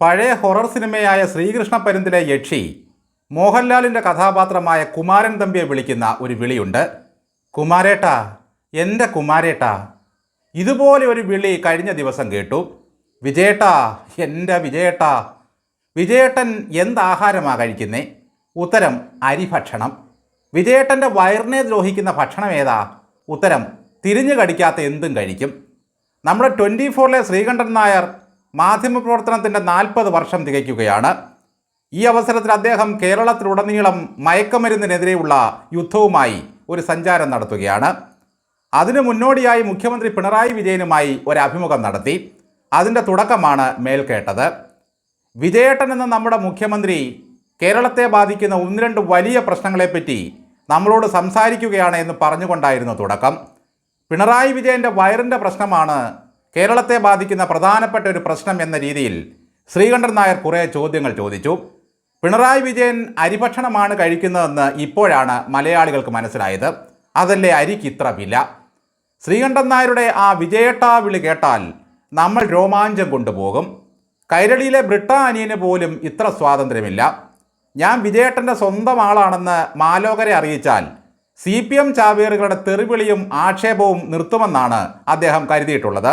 പഴയ ഹൊറർ സിനിമയായ ശ്രീകൃഷ്ണ പരുന്തിലെ യക്ഷി മോഹൻലാലിന്റെ കഥാപാത്രമായ കുമാരൻ തമ്പിയെ വിളിക്കുന്ന ഒരു വിളിയുണ്ട്. കുമാരേട്ട എന്റെ കുമാരേട്ട ഇതുപോലെ ഒരു വിളി കഴിഞ്ഞ ദിവസം കേട്ടു. വിജയേട്ട എന്റെ വിജയേട്ട വിജയേട്ടൻ എന്താഹാരമാ കഴിക്കുന്നേ? ഉത്തരം അരിഭക്ഷണം. വിജയേട്ടന്റെ വയറിനെ ദ്രോഹിക്കുന്ന ഭക്ഷണം ഏതാ? ഉത്തരം തിരിഞ്ഞു കടിക്കാത്ത എന്തും കഴിക്കും. നമ്മുടെ ട്വന്റി ഫോറിലെ ശ്രീകണ്ഠൻ നായർ മാധ്യമപ്രവർത്തനത്തിന്റെ നാൽപ്പത് വർഷം തികയ്ക്കുകയാണ്. ഈ അവസരത്തിൽ അദ്ദേഹം കേരളത്തിലുടനീളം മയക്കമരുന്നിനെതിരെയുള്ള യുദ്ധവുമായി ഒരു സഞ്ചാരം നടത്തുകയാണ്. അതിനു മുന്നോടിയായി മുഖ്യമന്ത്രി പിണറായി വിജയനുമായി ഒരു അഭിമുഖം നടത്തി. അതിന്റെ തുടക്കമാണ് മേൽക്കേട്ടത്. വിജയേട്ടൻ എന്ന നമ്മുടെ മുഖ്യമന്ത്രി കേരളത്തെ ബാധിക്കുന്ന ഒന്ന് രണ്ട് വലിയ പ്രശ്നങ്ങളെപ്പറ്റി നമ്മളോട് സംസാരിക്കുകയാണ് എന്ന് പറഞ്ഞുകൊണ്ടായിരുന്നു തുടക്കം. പിണറായി വിജയന്റെ വയറിന്റെ പ്രശ്നമാണ് കേരളത്തെ ബാധിക്കുന്ന പ്രധാനപ്പെട്ട ഒരു പ്രശ്നം എന്ന രീതിയിൽ ശ്രീകണ്ഠൻ നായർ കുറേ ചോദ്യങ്ങൾ ചോദിച്ചു. പിണറായി വിജയൻ അരിഭക്ഷണമാണ് കഴിക്കുന്നതെന്ന് ഇപ്പോഴാണ് മലയാളികൾക്ക് മനസ്സിലായത്. അതല്ലേ അരിക്ക് ഇത്ര വില? ശ്രീകണ്ഠൻ നായരുടെ ആ വിജയട്ടാവിളി കേട്ടാൽ നമ്മൾ രോമാഞ്ചം കൊണ്ടുപോകും. കൈരളിയിലെ ബ്രിട്ടാനിയന് പോലും ഇത്ര സ്വാതന്ത്ര്യമില്ല. ഞാൻ വിജയേട്ടന്റെ സ്വന്തം ആളാണെന്ന് മാലോകരെ അറിയിച്ചാൽ സി പി എം ചാവേറുകളുടെ തെറിവിളിയും ആക്ഷേപവും നിർത്തുമെന്നാണ് അദ്ദേഹം കരുതിയിട്ടുള്ളത്.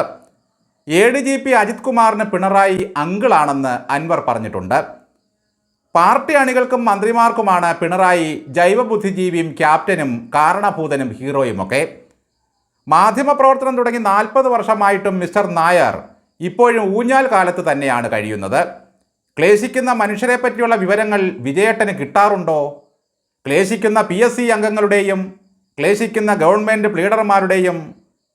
A D G P Ajith കുമാറിന് പിണറായി അങ്കിളാണെന്ന് അൻവർ പറഞ്ഞിട്ടുണ്ട്. പാർട്ടി അണികൾക്കും മന്ത്രിമാർക്കുമാണ് പിണറായി ജൈവബുദ്ധിജീവിയും ക്യാപ്റ്റനും കാരണഭൂതനും ഹീറോയുമൊക്കെ. മാധ്യമപ്രവർത്തനം തുടങ്ങി നാൽപ്പത് വർഷമായിട്ടും മിസ്റ്റർ നായർ ഇപ്പോഴും ഊഞ്ഞാൽ കാലത്ത് തന്നെയാണ് കഴിയുന്നത്. ക്ലേശിക്കുന്ന മനുഷ്യരെ പറ്റിയുള്ള വിവരങ്ങൾ വിജയേട്ടന് കിട്ടാറുണ്ടോ? ക്ലേശിക്കുന്ന പി എസ് സി അംഗങ്ങളുടെയും ക്ലേശിക്കുന്ന ഗവൺമെന്റ് പ്ലീഡർമാരുടെയും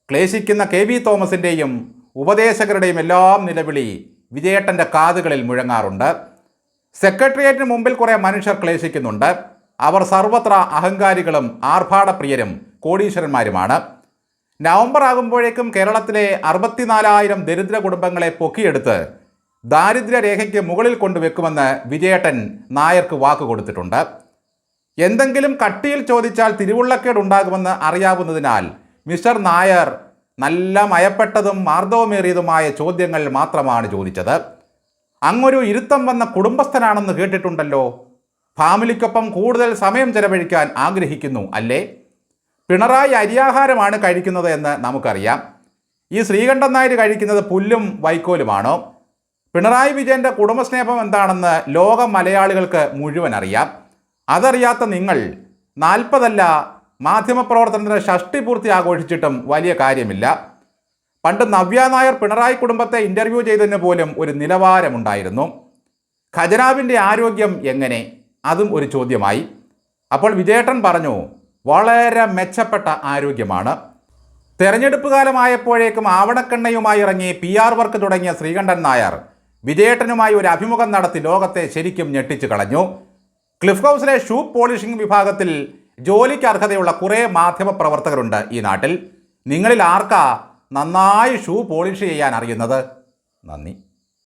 ക്ലേശിക്കുന്ന കെ വി തോമസിന്റെയും ഉപദേശകരുടെയും എല്ലാം നിലവിളി വിജയേട്ടന്റെ കാതുകളിൽ മുഴങ്ങാറുണ്ട്. സെക്രട്ടേറിയറ്റിന് മുമ്പിൽ കുറേ മനുഷ്യർ ക്ലേശിക്കുന്നുണ്ട്. അവർ സർവത്ര അഹങ്കാരികളും ആർഭാടപ്രിയരും കോടീശ്വരന്മാരുമാണ്. നവംബർ ആകുമ്പോഴേക്കും കേരളത്തിലെ അറുപത്തിനാലായിരം ദരിദ്ര കുടുംബങ്ങളെ പൊക്കിയെടുത്ത് ദാരിദ്ര്യരേഖയ്ക്ക് മുകളിൽ കൊണ്ടുവെക്കുമെന്ന് വിജയേട്ടൻ നായർക്ക് വാക്ക് കൊടുത്തിട്ടുണ്ട്. എന്തെങ്കിലും കട്ടിയിൽ ചോദിച്ചാൽ തിരുവുള്ളക്കേട് ഉണ്ടാകുമെന്ന് അറിയാവുന്നതിനാൽ മിസ്റ്റർ നായർ നല്ല മയപ്പെട്ടതും മാർദ്ദവമേറിയതുമായ ചോദ്യങ്ങൾ മാത്രമാണ് ചോദിച്ചത്. അങ്ങൊരു ഇരുത്തം വന്ന കുടുംബസ്ഥനാണെന്ന് കേട്ടിട്ടുണ്ടല്ലോ. ഫാമിലിക്കൊപ്പം കൂടുതൽ സമയം ചെലവഴിക്കാൻ ആഗ്രഹിക്കുന്നു അല്ലേ? പിണറായി അരിയാഹാരമാണ് കഴിക്കുന്നത് എന്ന് നമുക്കറിയാം. ഈ ശ്രീകണ്ഠൻ നായർ കഴിക്കുന്നത് പുല്ലും വൈക്കോലുമാണോ? പിണറായി വിജയന്റെ കുടുംബസ്നേഹം എന്താണെന്ന് ലോക മലയാളികൾക്ക് മുഴുവൻ അറിയാം. അതറിയാത്ത നിങ്ങൾ നാൽപ്പതല്ല മാധ്യമപ്രവർത്തനത്തിന് ഷഷ്ടി പൂർത്തി ആഘോഷിച്ചിട്ടും വലിയ കാര്യമില്ല. പണ്ട് നവ്യ നായർ പിണറായി കുടുംബത്തെ ഇന്റർവ്യൂ ചെയ്തതിന് പോലും ഒരു നിലവാരമുണ്ടായിരുന്നു. ഖജനാവിന്റെ ആരോഗ്യം എങ്ങനെ? അതും ഒരു ചോദ്യമായി. അപ്പോൾ വിജയേട്ടൻ പറഞ്ഞു വളരെ മെച്ചപ്പെട്ട ആരോഗ്യമാണ്. തെരഞ്ഞെടുപ്പ് കാലമായപ്പോഴേക്കും ആവണക്കെണ്ണയുമായി ഇറങ്ങി പി ആർ വർക്ക് തുടങ്ങിയ ശ്രീകണ്ഠൻ നായർ വിജയേട്ടനുമായി ഒരു അഭിമുഖം നടത്തി ലോകത്തെ ശരിക്കും ഞെട്ടിച്ചു കളഞ്ഞു. ക്ലിഫ് ഹൗസിലെ ഷൂ പോളിഷിംഗ് വിഭാഗത്തിൽ ജോലിക്ക് അർഹതയുള്ള കുറേ മാധ്യമ പ്രവർത്തകരുണ്ട് ഈ നാട്ടിൽ. നിങ്ങളിൽ ആർക്കാ നന്നായി ഷൂ പോളിഷ് ചെയ്യാൻ അറിയുന്നത്? നന്ദി.